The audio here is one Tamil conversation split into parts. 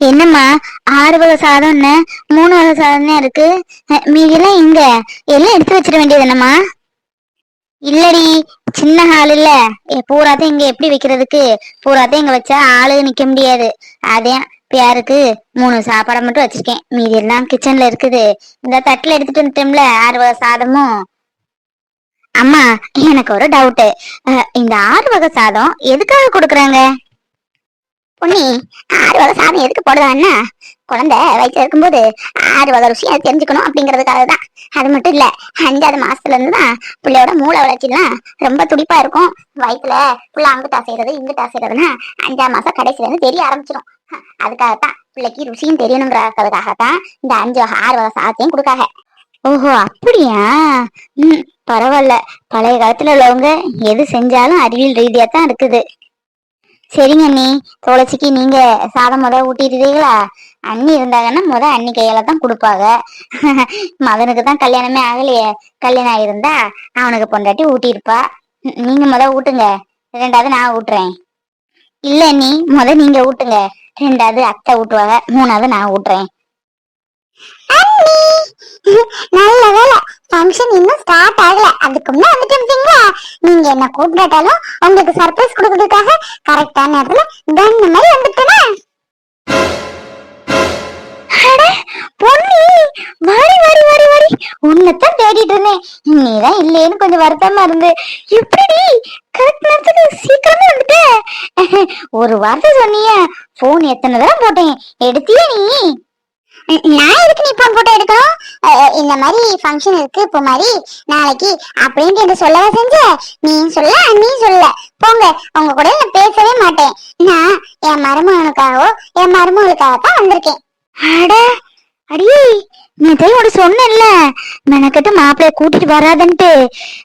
என்னம்மா ஆறு வகை சாதம்னு மூணு வகை சாதம் தான் இருக்கு மீதியெல்லாம் இங்க. எல்லாம் எடுத்து வச்சிட வேண்டியது என்னம்மா? இல்லடி சின்ன ஹால் இல்ல. ஏ, பூராத்தையும் இங்க எப்படி வைக்கிறதுக்கு? பூராத்தையும் இங்க வச்சா ஆளு நிக்க முடியாது. அதே பேருக்கு மூணு சாப்பாடை மட்டும் வச்சிருக்கேன். மீதி எல்லாம் கிச்சன்ல இருக்குது. இந்த தட்டுல எடுத்துட்டு வந்துட்டோம்ல ஆறு வகை சாதமும். அம்மா எனக்கு ஒரு டவுட்டு இந்த ஆறு வகை சாதம் எதுக்காக கொடுக்குறாங்க? பொன்னி ஆறு வகை சாதம் எதுக்கு போடுவான்னா குழந்தை வயிற்றுல இருக்கும்போது ஆறு வகை ருசியை தெரிஞ்சுக்கணும் அப்படிங்கிறதுக்காக தான் அது மட்டும் இல்ல அஞ்சாவது மாசத்துல இருந்து தான் பிள்ளையோட மூளை வளர்ச்சிலாம் ரொம்ப துடிப்பா இருக்கும். வயிற்றுல புள்ள அங்குட்டா செய்யறது இங்குட்டா செய்யறதுன்னா அஞ்சாம் மாசம் கடைசியில இருந்து தெரிய ஆரம்பிச்சிடும் அதுக்காகத்தான் பிள்ளைக்கு ருசியும் தெரியணுங்கிறதுக்காகத்தான் இந்த அஞ்சு வகை ஆறு வகை சாதத்தையும் கொடுக்காங்க. ஓஹோ அப்படியா? ம் பரவாயில்ல. பழைய காலத்துல உள்ளவங்க எது செஞ்சாலும் அறிவியல் ரீதியா தான் இருக்குது. சரிங்க அண்ணி. துளசிக்கு நீங்க சாதம் முத ஊட்டிடுறீங்களா? அண்ணி இருந்தாங்கன்னா முத அண்ணி கையால தான் கொடுப்பாங்க. மகனுக்கு தான் கல்யாணமே ஆகலையே. கல்யாணம் ஆயிருந்தா அவனுக்கு பொண்டாட்டி ஊட்டியிருப்பா. நீங்க முத ஊட்டுங்க. ரெண்டாவது நான் ஊட்டுறேன். இல்ல நீ முத நீங்க ஊட்டுங்க. ரெண்டாவது அத்தை ஊட்டுவாங்க. மூணாவது நான் ஊட்டுறேன். நல்ல வேலை ஃபங்க்ஷன் இன்னும் ஸ்டார்ட் ஆகல. அதுக்கு முன்ன வந்துட்டீங்களா நீங்க என்ன கூப்பிட்டாலும் உங்களுக்கு சர்ப்ரைஸ் கொடுக்கறதுக்காக கரெக்டான நேரத்துல கண்ணு மாதிரி வந்துட்டேனா. அட, பொன்னி வாரி வாடி வாரி வாடி. உன்னைத்தான் தேடிட்டு இருந்தேன். நீதான் இல்லையேன்னு கொஞ்சம் வருத்தமா இருந்து. எப்படி கரெக்ட் நேரத்துக்கு சீக்கிரமே வந்துட்ட. ஒரு வார்த்தை சொன்னிய. போன் எத்தனை தடவை போட்டேன்? எடுத்தியா நீ. நான் எதுக்கு நீ போன் போட்டோ எடுக்கணும்? இந்த மாதிரி ஃபங்க்ஷன் இருக்கு இப்போ மாதிரி நாளைக்கு அப்படின்ட்டு என்ன சொல்லவா செஞ்ச? நீ சொல்ல நீ சொல்ல. போங்க உங்க கூட நான் பேசவே மாட்டேன். நான் என் மருமகனுக்காகவோ என் மருமகளுக்காக தான் வந்திருக்கேன். அட அடியே நீ போய் சொன்னேன்ல. மெனக்கட்டு மாப்பிள்ளைய கூட்டிட்டு வராதன்ட்டு.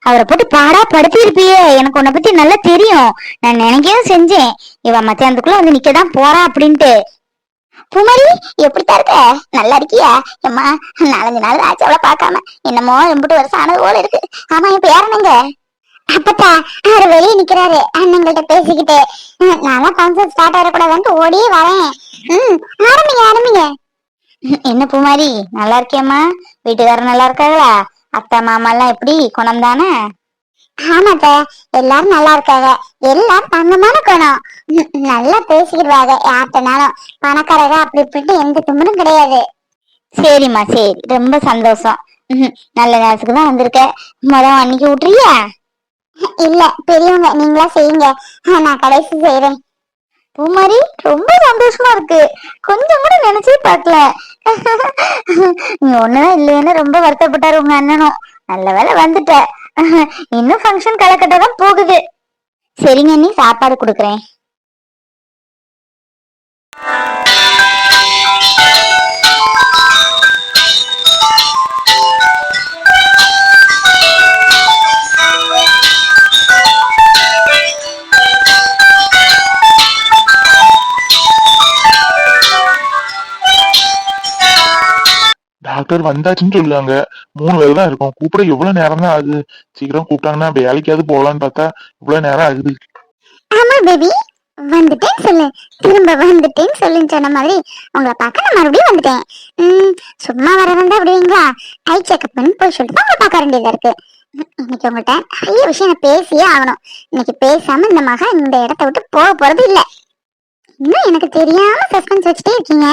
அவரை போட்டு பாடா படுத்திருப்பியே. எனக்கு உன்னை பத்தி நல்லா தெரியும். நான் நினைக்கவும் செஞ்சேன். இவன் மத்தியானத்துக்குள்ள வந்து நிக்கதான் போறா அப்படின்ட்டு. பூமாரி எப்படித்தான் இருக்க? நல்லா இருக்கியா? அம்மா நாலஞ்சு நாள் ஆச்சு அவளை பார்க்காம. என்னமோ எம்பிட்டு வருஷம் ஆனது போல இருக்கு. ஆமா இப்ப யாருனுங்க அப்பத்தா அவர் வெளியே நிக்கிறாரு. அண்ணங்கள்ட்ட பேசிக்கிட்டு. நான் கான்சர்ட் ஃபங்க்ஷன் ஸ்டார்ட் வந்து ஓடியே வரேன். ம் ஆரம்பிங்க ஆரம்பிங்க. என்ன பூமாரி நல்லா இருக்கியம்மா? வீட்டுக்காரர் நல்லா இருக்காங்களா அத்தை மாமா எல்லாம் எப்படி? குணம் தானே ஆமாத்த எல்லாரும் நல்லா இருக்காங்க. எல்லாம் தங்கமான குணம். நல்லா பேசிக்கிடுவாங்க யார்கிட்டனாலும். பணக்காரங்க அப்படி இப்படின்ட்டு எந்த தும்பலும் கிடையாது. சரிம்மா சரி. ரொம்ப சந்தோஷம். நல்ல நேரத்துக்கு தான் வந்திருக்க. மொதல் அன்னைக்கு விட்டுறியா இல்ல பெரியவங்க நீங்களா செய்யுங்க. நான் கடைசி செய்யறேன் பூமாரி ரொம்ப சந்தோஷமா இருக்கு. கொஞ்சம் கூட நினைச்சே பார்க்கல. நீ ஒண்ணுதான் இல்லையேன்னு ரொம்ப வருத்தப்பட்டாரு உங்க அண்ணனும். நல்ல வேலை வந்துட்ட. இன்னும் ஃபங்க்ஷன் கலக்கட்ட தான் போகுது. சரிங்க நீ சாப்பாடு கொடுக்குறேன். டாக்டர் வந்தாச்சுன்னு சொல்லுவாங்க மூணு வேலை தான் இருக்கும். கூப்பிட எவ்வளவு நேரம் தான் ஆகுது? சீக்கிரம் கூப்பிட்டாங்கன்னா வேலைக்காவது போகலான்னு பார்த்தா இவ்வளவு நேரம் ஆகுது. ஆமா பேபி. வந்துட்டேன் சொல்லு. திரும்ப வந்துட்டேன்னு சொல்லுன்னு சொன்ன மாதிரி உங்களை பார்க்க நான் மறுபடியும் வந்துட்டேன். சும்மா வர வந்தா அப்படிங்களா ஐ செக்அப் பண்ணி போய் சொல்லிட்டு உங்களை பார்க்க வேண்டியதா இருக்கு. இன்னைக்கு உங்கள்கிட்ட நிறைய விஷயம் நான் பேசியே ஆகணும். இன்னைக்கு பேசாம இந்த மகன் இந்த இடத்த விட்டு போக போறது இல்ல. இன்னும் எனக்கு தெரியாம சஸ்பென்ஸ் வச்சுட்டே இருக்கீங்க.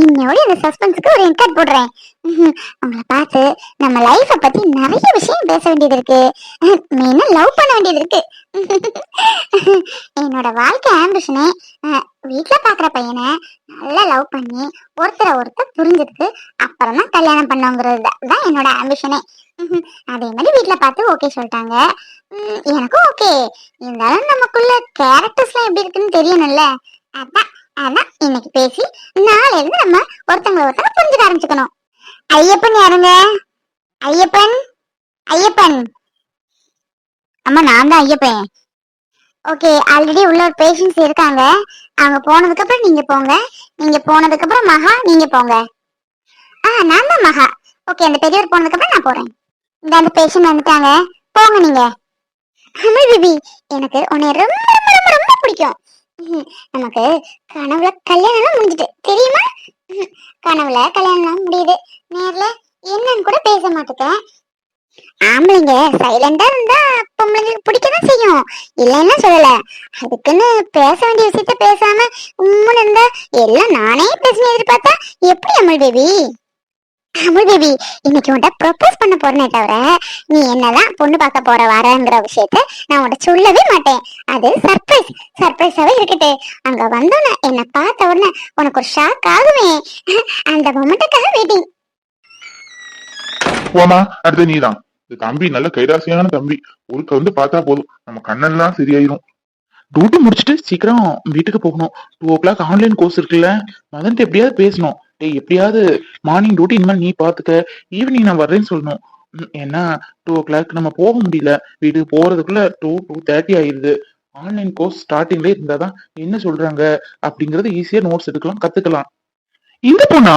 இன்னோட இந்த சஸ்பென்ஸுக்கு ஒரு இன்கட் போடுறேன். உங்களை பார்த்து நம்ம லைஃப்பை பத்தி நிறைய விஷயம் பேச வேண்டியது இருக்கு மெயினா லவ் பண்ண வேண்டியது இருக்கு என்னோட வாழ்க்கை ஆம்பிஷனே வீட்டில் பார்க்குற பையனை நல்லா லவ் பண்ணி ஒருத்தரை ஒருத்தர் புரிஞ்சுட்டு அப்புறம் தான் கல்யாணம் பண்ணுங்கிறது தான் என்னோட ஆம்பிஷனே அதே மாதிரி வீட்டில் பார்த்து ஓகே சொல்லிட்டாங்க. எனக்கும் ஓகே இருந்தாலும் நமக்குள்ள கேரக்டர்ஸ்லாம் எப்படி இருக்குன்னு தெரியணும்ல. அதான் அதான் இன்னைக்கு பேசி நாளைல நம்ம ஒருத்தங்களை ஒருத்தங்க புரிஞ்சுக்க ஆரம்பிச்சுக்கணும். ஐயப்பன் யாருங்க? ஐயப்பன்? ஐயப்பன். அம்மா நான் தான் ஐயப்பன். ஓகே ஆல்ரெடி உள்ள ஒரு பேஷண்ட்ஸ் இருக்காங்க. அவங்க போனதுக்கு அப்புறம் நீங்க போங்க. நீங்க போனதுக்கு அப்புறம் மகா நீங்க போங்க. ஆ நான் தான் மகா. ஓகே அந்த பெரியவர் போனதுக்கு அப்புறம் நான் போறேன். இந்த அந்த பேஷண்ட் வந்துட்டாங்க. போங்க நீங்க. அம்மா பிபி எனக்கு உன்னை ரொம்ப ரொம்ப ரொம்ப ரொம்ப பிடிக்கும். நமக்கு கனவுல கல்யாணம் முடிஞ்சிட்டு. தெரியுமா? கனவுல கல்யாணம் முடியுது. நேர்ல என்னன்னு கூட பேச மாட்டேன் ஆம்பளைங்க சைலண்டா இருந்தா பொம்பளைங்களுக்கு பிடிக்கதான் செய்யும். இல்லைன்னா சொல்லல. அதுக்குன்னு பேச வேண்டிய விஷயத்த பேசாம உம்முன்னு இருந்தா எல்லாம் நானே பேசணும் எதிர்பார்த்தா எப்படி அமல் பேபி அமுல் பேபி இன்னைக்கு உன்ட்ட ப்ரப்போஸ் பண்ண போறேனே தவிர நீ என்னதான் பொண்ணு பார்க்க போற வரங்கிற விஷயத்த நான் உன்கிட்ட சொல்லவே மாட்டேன். அது சர்ப்ரைஸ் சர்ப்ரைஸாவே இருக்கட்டு அங்க வந்தோன்னே என்ன பார்த்த உடனே உனக்கு ஒரு ஷாக் ஆகுமே. அந்த மொமெண்ட்டுக்காக வெயிட்டிங் போமா அடுத்து நீதான். இந்த தம்பி நல்ல கைராசியான தம்பி. ஒருக்க வந்து பார்த்தா போதும். நம்ம கண்ணெல்லாம் சரியாயிரும். டியூட்டி முடிச்சுட்டு சீக்கிரம் வீட்டுக்கு போகணும். Two o'clock online course இருக்குல்ல. மதன்ட்டு எப்படியாவது பேசணும். டேய் எப்படியாவது மார்னிங் டியூட்டி இனிமேல் நீ பாத்துக்க ஈவினிங் நான் வர்றேன்னு சொல்லணும். ஏன்னா டூ ஓ கிளாக் நம்ம போக முடியல. வீடு போறதுக்குள்ள டூ டூ தேர்ட்டி ஆயிருது. ஆன்லைன் கோர்ஸ் ஸ்டார்டிங்ல இருந்தாதான் என்ன சொல்றாங்க? அப்படிங்கறது ஈஸியா நோட்ஸ் எடுக்கலாம் கத்துக்கலாம். இந்த பொண்ணா?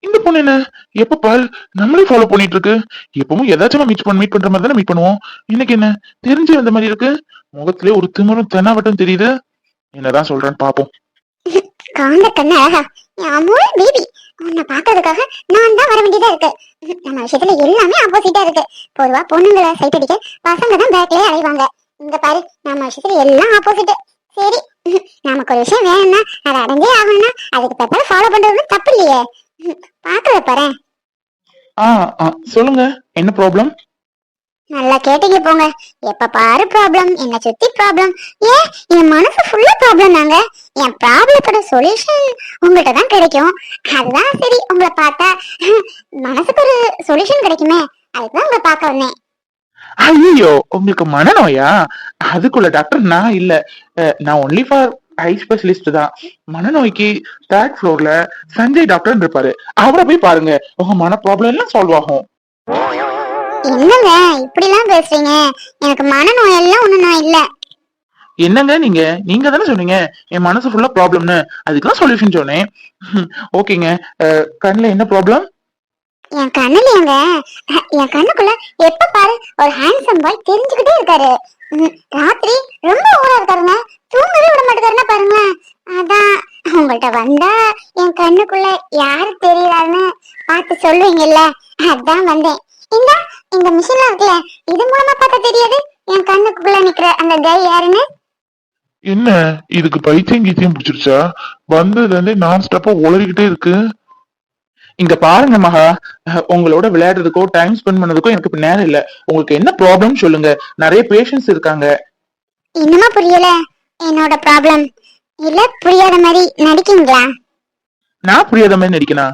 இந்த பொண்ணு என்ன? எப்ப பால் நம்மளே ஃபாலோ பண்ணிட்டு இருக்கு எப்பவும் ஏதாச்சும் மீட் பண்ண மீட் பண்ற மாதிரி தானே மீட் பண்ணுவோம். இன்னைக்கு என்ன? தெரிஞ்சு வந்த மாதிரி இருக்கு. முகத்திலே ஒரு திமிரும் தென்னாவட்டம் தெரியுது. என்னதான் சொல்றேன்னு பாப்போம். என் அமுல் பேபி உன்னை பார்க்கறதுக்காக நான் தான் வர வேண்டியதா இருக்கு. நம்ம விஷயத்துல எல்லாமே ஆப்போசிட்டா இருக்கு. பொதுவா பொண்ணுங்களை சைட் அடிக்க பசங்க தான் பேக்லயே அலைவாங்க. இங்க பாரு நம்ம விஷயத்துல எல்லாம் ஆப்போசிட் சரி நமக்கு ஒரு விஷயம் வேணும்னா அதை அடைஞ்சே ஆகணும்னா அதுக்கு பேப்பரை ஃபாலோ பண்றது தப்பு இல்லையே. பாக்குற பாரு ஆ ஆ, சொல்லுங்க. என்ன ப்ராப்ளம் நல்லா கேட்டீங்க போங்க. எப்ப பாரு ப்ராப்ளம் என்ன சுத்தி ப்ராப்ளம் ஏன் என் மனசு ஃபுல்லா ப்ராப்ளம் தாங்க. என் ப்ராப்ளத்தோட சொல்யூஷன் உங்கள்கிட்ட தான் கிடைக்கும். அதுதான் சரி உங்களை பார்த்தா மனசுக்கு ஒரு சொல்யூஷன் கிடைக்குமே. அதுதான் உங்களை பார்க்க வந்தேன். ஐயோ உங்களுக்கு மனநோயா? அதுக்குள்ள டாக்டர் நான் இல்ல. அஹ், நான் ஒன்லி ஃபார் ஐ ஸ்பெஷலிஸ்ட் தான். மனநோய்க்கு தேர்ட் ஃப்ளோர்ல சஞ்சய் டாக்டர் இருப்பாரு. அவரை போய் பாருங்க. உங்க மன ப்ராப்ளம் எல்லாம் சால்வ் ஆகும். என்னங்க இப்படிலாம் பேசுறீங்க. எனக்கு மனநோய் எல்லாம் ஒண்ணும் நோய் இல்ல. என்னங்க நீங்க? நீங்க தானே சொன்னீங்க. என் மனசு ஃபுல்லா ப்ராப்ளம்னு அதுக்கெல்லாம் சொல்யூஷன் சொன்னேன். ஓகேங்க. கண்ணுல என்ன ப்ராப்ளம் என் கண்ணுலயாங்க என் கண்ணுக்குள்ள எப்ப பாரு ஒரு ஹேண்ட்ஸம் பாய் தெரிஞ்சுக்கிட்டே இருக்காரு. ராத்திரி ரொம்ப ஊரா இருக்காருங்க. தூங்கவே விட மாட்டேங்காருன்னா பாருங்களேன். அதான் உங்கள்ட்ட வந்தா என் கண்ணுக்குள்ள யாரு தெரியறாருன்னு பார்த்து சொல்லுவீங்கல்ல. அதான் வந்தேன். இந்த இந்த மிஷின்ல இருக்குல்ல இது மூலமா பார்த்தா தெரியாது. என் கண்ணுக்குள்ள நிக்கிற அந்த கை யாருன்னு? என்ன? இதுக்கு பைத்தியம் கீத்தியம் பிடிச்சிருச்சா? வந்ததுல இருந்தே நான் ஸ்டாப்பா உளறிக்கிட்டே இருக்கு. இங்க பாருங்க மகா. உங்களோட விளையாடுறதுக்கோ டைம் ஸ்பெண்ட் பண்ணதுக்கோ எனக்கு இப்ப நேரம் இல்ல. உங்களுக்கு என்ன ப்ராப்ளம் சொல்லுங்க. நிறைய பேஷண்ட்ஸ் இருக்காங்க. இன்னுமா புரியல? என்னோட ப்ராப்ளம் இல்ல புரியாத மாதிரி நடிக்கீங்களா நான் புரியாத மாதிரி நடிக்கணும்.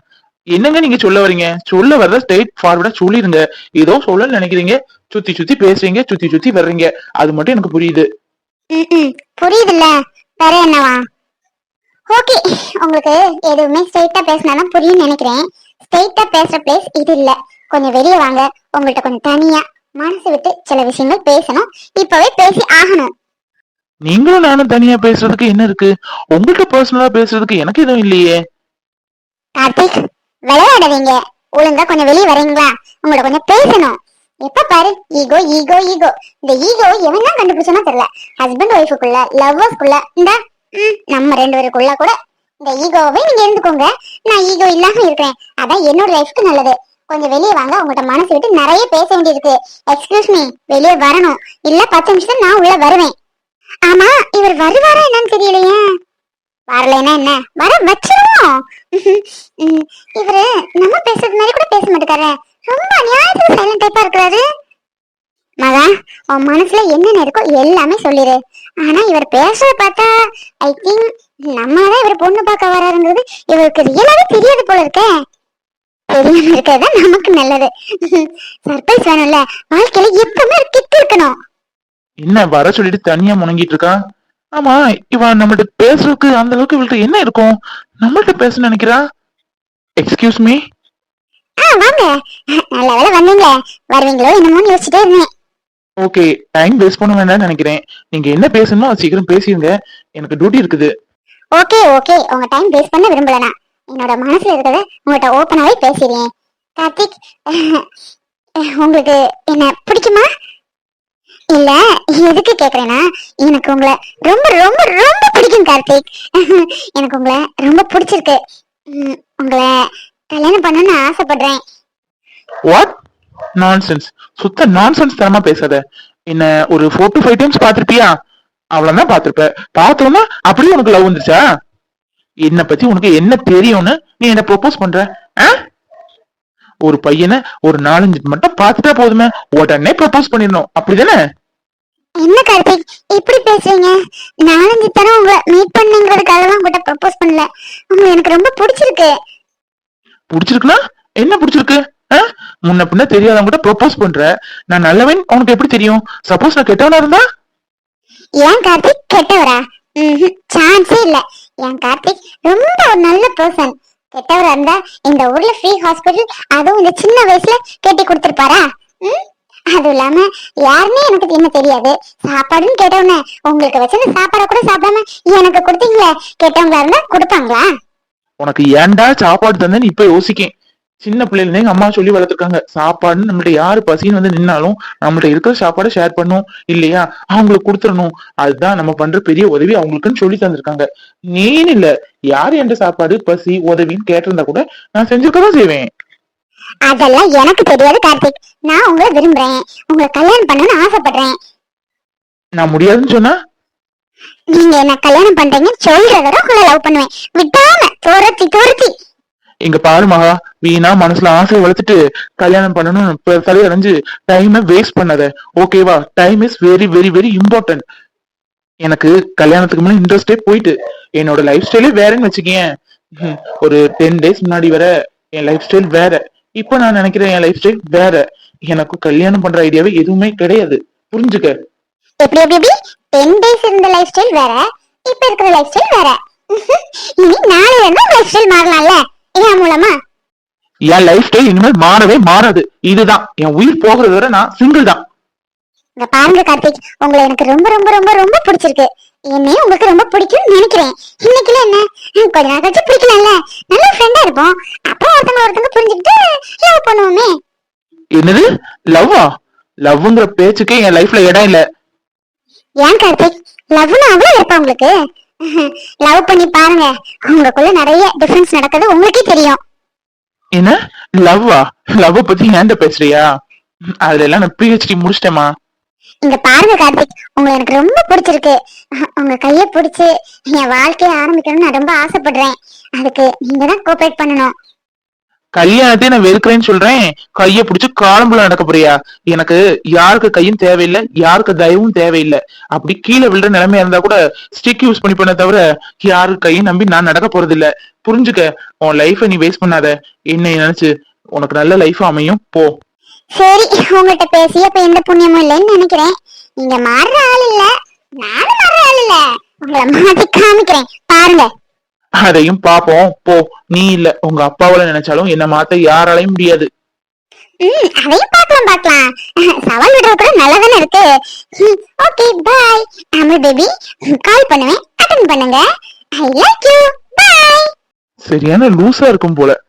என்னங்க நீங்க சொல்ல வரீங்க? சொல்ல வர்றத ஸ்ட்ரெயிட் ஃபார்வர்டா சொல்லிருங்க. ஏதோ சொல்ல நினைக்கிறீங்க. சுத்தி சுத்தி பேசுறீங்க சுத்தி சுத்தி வர்றீங்க. அது மட்டும் எனக்கு புரியுது. புரியுதுல்ல. வேற என்னவா? ஓகே. உங்களுக்கு எதுவுமே ஸ்ட்ரைட்டா பேசினாதான் புரியும்னு நினைக்கிறேன். ஸ்ட்ரைட்டா பேசுற பிளேஸ் இது இல்ல. கொஞ்சம் வெளியே வாங்க. உங்கள்ட்ட கொஞ்சம் தனியா மனசு விட்டு சில விஷயங்கள் பேசணும். இப்பவே பேசி ஆகணும். நீங்களும் நானும் தனியா பேசுறதுக்கு என்ன இருக்கு? உங்கள்கிட்ட பர்சனலா பேசுறதுக்கு எனக்கு எதுவும் இல்லையே. கார்த்திக் விளையாடுவீங்க ஒழுங்கா கொஞ்சம் வெளியே வரீங்களா? உங்களோட கொஞ்சம் பேசணும். எப்ப பாரு ஈகோ ஈகோ ஈகோ இந்த ஈகோ எவன் தான் தெரியல. ஹஸ்பண்ட் ஒய்ஃபுக்குள்ள லவ்வர்ஸ்க்குள்ள இந்த நம்ம ரெண்டு பேருக்குள்ள கூட. இந்த ஈகோவை நீங்க இருந்துக்கோங்க. நான் ஈகோ இல்லாம இருக்கிறேன். அதான் என்னோட லைஃப்க்கு நல்லது. கொஞ்சம் வெளியே வாங்க. உங்கள்கிட்ட மனசு விட்டு நிறைய பேச வேண்டியிருக்கு. எக்ஸ்கியூஸ் மீ வெளியே வரணும். இல்ல பத்து நிமிஷம் நான் உள்ள வருவேன். ஆமா இவர் வருவாரா என்னன்னு தெரியலையே. வரலைன்னா என்ன? வர வச்சிருவோம். இவரு நம்ம பேசுறது மாதிரி கூட பேச மாட்டேக்காரு. ரொம்ப நியாயத்துல சைலண்ட் டைப்பா இருக்கிறாரு. மகா உன் மனசுல என்னென்ன இருக்கோ எல்லாமே சொல்லிடு ஆனா இவர் பேசுறத பார்த்தா ஐ திங்க் நம்மதான் இவர் பொண்ணு பார்க்க வராருங்கிறது இவருக்கு ரியலாவே தெரியாது போல இருக்கே. தெரியாம இருக்கிறது நமக்கு நல்லது. சர்ப்ரைஸ் வேணும்ல. வாழ்க்கையில எப்பவுமே ஒரு இருக்கணும். என்ன வர சொல்லிட்டு தனியா முணங்கிட்டு இருக்கான் ஆமா இவன் நம்மள்ட்ட பேசுறதுக்கு அந்த அளவுக்கு இவள்கிட்ட என்ன இருக்கும்? நம்மள்ட்ட பேச நினைக்கிறா? எக்ஸ்கியூஸ் மீ ஆ வாங்க. நல்ல வேலை வந்தீங்க. வருவீங்களோ என்னமோன்னு யோசிச்சுட்டே இருந்தேன். ஓகே டைம் வேஸ்ட் பண்ண வேண்டாம்னு நினைக்கிறேன். நீங்க என்ன பேசணுமோ அது சீக்கிரம் பேசிடுங்க. எனக்கு டியூட்டி இருக்குது. ஓகே ஓகே உங்க டைம் வேஸ்ட் பண்ண விரும்பல நான் என்னோட மனசுல இருக்கிறத உங்கள்கிட்ட ஓப்பனாவே பேசிடுறேன். கார்த்திக் உங்களுக்கு என்ன பிடிக்குமா? இல்ல எதுக்கு கேக்குறேன்னா எனக்கு உங்களை ரொம்ப ரொம்ப ரொம்ப பிடிக்கும் கார்த்திக். எனக்கு உங்களை ரொம்ப பிடிச்சிருக்கு. உங்களை கல்யாணம் பண்ணணும்னு ஆசைப்படுறேன். வாட் நான்சென்ஸ் சுத்த நான்சென்ஸ் தரமா பேசாத. என்ன ஒரு ஃபோர் டு ஃபைவ் டைம்ஸ் பாத்திருப்பியா அவ்வளவுதான் பாத்திருப்ப பார்த்தோன்னா அப்படியே உனக்கு லவ் வந்துச்சா என்ன பத்தி உனக்கு என்ன தெரியும்னு நீ என்ன ப்ரொபோஸ் பண்ற? ஆ? ஒரு பையனை ஒரு நாலஞ்சு மட்டும் பார்த்துட்டா போதுமே. உடனே ப்ரொபோஸ் பண்ணிடணும். அப்படிதானே? என்ன கார்த்திக் இப்படி பேசுறீங்க? நாலஞ்சு தரம் உங்களை மீட் பண்ணுங்கிறதுக்காக தான் உங்ககிட்ட ப்ரப்போஸ் பண்ணல. உங்களை எனக்கு ரொம்ப பிடிச்சிருக்கு. பிடிச்சிருக்குன்னா? என்ன பிடிச்சிருக்கு? முன்ன பின்ன தெரியாதவங்க கூட ப்ரொபோஸ் பண்ற. நான் நல்லவன் உனக்கு எப்படி தெரியும்? சப்போஸ் நான் கெட்டவனா இருந்தா? ஏன் கார்த்திக் கெட்டவரா? சான்ஸே இல்ல. என் கார்த்திக் ரொம்ப ஒரு நல்ல பர்சன் கெட்டவரா இருந்தா இந்த ஊர்ல ஃப்ரீ ஹாஸ்பிட்டல் அதுவும் இந்த சின்ன வயசுல கட்டி கொடுத்துருப்பாரா? அதுவும் இல்லாம யாருன்னே எனக்கு என்ன தெரியாது. சாப்பாடுன்னு கேட்டவன உங்களுக்கு வச்சது சாப்பாட கூட சாப்பிடாம எனக்கு கொடுத்தீங்களே கெட்டவங்களா இருந்தா கொடுப்பாங்களா? உனக்கு ஏன்டா சாப்பாடு தந்தேன்னு இப்ப யோசிக்கேன். சின்ன பிள்ளைல எங்க அம்மா சொல்லி வளர்த்துருக்காங்க. சாப்பாடுன்னு நம்மள்ட்ட யாரு பசின்னு வந்து நின்னாலும் நம்மள்ட்ட இருக்கிற சாப்பாடை ஷேர் பண்ணும். இல்லையா? அவங்களுக்கு கொடுத்துடணும். அதுதான் நம்ம பண்ற பெரிய உதவி அவங்களுக்குன்னு சொல்லி தந்திருக்காங்க. நீன்னு இல்ல? யாரு என்கிட்ட சாப்பாடு பசி உதவின்னு கேட்டிருந்தா கூட நான் செஞ்சிருக்கதான் செய்வேன். அதெல்லாம் எனக்கு தெரியாது கார்த்திக். நான் உங்களை விரும்புறேன். உங்களை கல்யாணம் பண்ணணும்னு ஆசைப்படுறேன். நான் முடியாதுன்னு சொன்னா? நீங்க என்ன கல்யாணம் பண்றீங்கன்னு சொல்றத உங்களை லவ் பண்ணுவேன். விட்டாம துரத்தி துரத்தி. இங்க பாரு மகா. வீணா மனசுல ஆசையை வளர்த்துட்டு கல்யாணம் பண்ணணும் தலை அடைஞ்சு டைமை வேஸ்ட் பண்ணாத. ஓகேவா time is very very very important எனக்கு கல்யாணத்துக்கு முன்னாடி இன்ட்ரெஸ்டே போயிட்டு. என்னோட லைஃப் ஸ்டைலே வேறன்னு வச்சுக்கேன் ஒரு டென் டேஸ் முன்னாடி வர என் லைஃப் ஸ்டைல் வேற. இப்போ நான் நினைக்கிறேன் என் லைஃப் ஸ்டைல் வேற. எனக்கு கல்யாணம் பண்ற ஐடியாவே எதுவுமே கிடையாது. புரிஞ்சுக்க? எப்படி எப்படி எப்படி? டென் டேஸ் இருந்த லைஃப் ஸ்டைல் வேற. இப்ப இருக்கிற லைஃப் ஸ்டைல் வேற. இனி நாளைல இருந்து லைஃப் ஸ்டைல் மாறலாம்ல? ஏன் மூலமா? என் லைஃப் ஸ்டைல் இனிமேல் மாறவே மாறாது. இதுதான். என் உயிர் போகிறது வரை நான் சிங்கிள் தான். இங்க பாருங்க கார்த்திக் உங்களை எனக்கு ரொம்ப ரொம்ப ரொம்ப ரொம்ப பிடிச்சிருக்கு. என்னையும் உங்களுக்கு ரொம்ப பிடிக்கும்னு நினைக்கிறேன். இன்னைக்குல என்ன? கொஞ்ச நாள் கழிச்சு பிடிக்கலாம்ல? நல்ல ஃப்ரெண்டா இருப்போம். அப்புறம் ஒருத்தங்க ஒருத்தங்க புரிஞ்சுக்கிட்டு லவ் பண்ணுவோமே. என்னது? லவ்வா லவ்ங்கிற பேச்சுக்கே என் லைஃப்ல இடம் இல்ல. ஏன் கார்த்திக்? லவ்னு அவ்வளவு இருப்பா உங்களுக்கு? லவ் பண்ணி பாருங்க. உங்களுக்குள்ள நிறைய டிஃபரன்ஸ் நடக்குது உங்களுக்கே தெரியும். என்ன? லவ்வா? லவ் பத்தி ஏன்ட பேசுறியா? அதுல எல்லாம் நான் பிஹெச்டி முடிச்சிட்டேமா இங்க பாருங்க கார்த்திக் உங்களை எனக்கு ரொம்ப பிடிச்சிருக்கு. உங்க கைய பிடிச்சு என் வாழ்க்கைய ஆரம்பிக்கணும்னு நான் ரொம்ப ஆசைப்படுறேன். அதுக்கு நீங்க தான் கோஆபரேட் பண்ணணும். கல்யாணத்தை நான் வெறுக்கிறேன்னு சொல்றேன். கைய பிடிச்சு காலம்புல நடக்க போறியா? எனக்கு யாருக்கு கையும் தேவையில்லை யாருக்கு தயவும் தேவையில்லை. அப்படி கீழே விழுற நிலைமையா இருந்தா கூட ஸ்டிக் யூஸ் பண்ணி பண்ண தவிர யாரு கையும் நம்பி நான் நடக்க போறது இல்ல புரிஞ்சுக்க உன் லைஃப நீ வேஸ்ட் பண்ணாத. என்ன நினைச்சு உனக்கு நல்ல லைஃப் அமையும். போ. சரி உங்ககிட்ட பேசி அப்ப எந்த புண்ணியமும் இல்லைன்னு நினைக்கிறேன். நீங்க மாறுற ஆள் இல்ல. நானும் மாறுற ஆள் இல்ல. உங்களை மாத்தி காமிக்கிறேன். பாருங்க. அதையும் பாப்போம். போ நீ இல்ல உங்க அப்பாவால நினைச்சாலும் என்ன மாத்த யாராலையும் முடியாது. ம் அதையும் பார்க்கலாம் பார்க்கலாம் சவால் விடுறது கூட நல்லதானே பாய். அமல் பண்ணுங்க. சரியான லூசா இருக்கும் போல.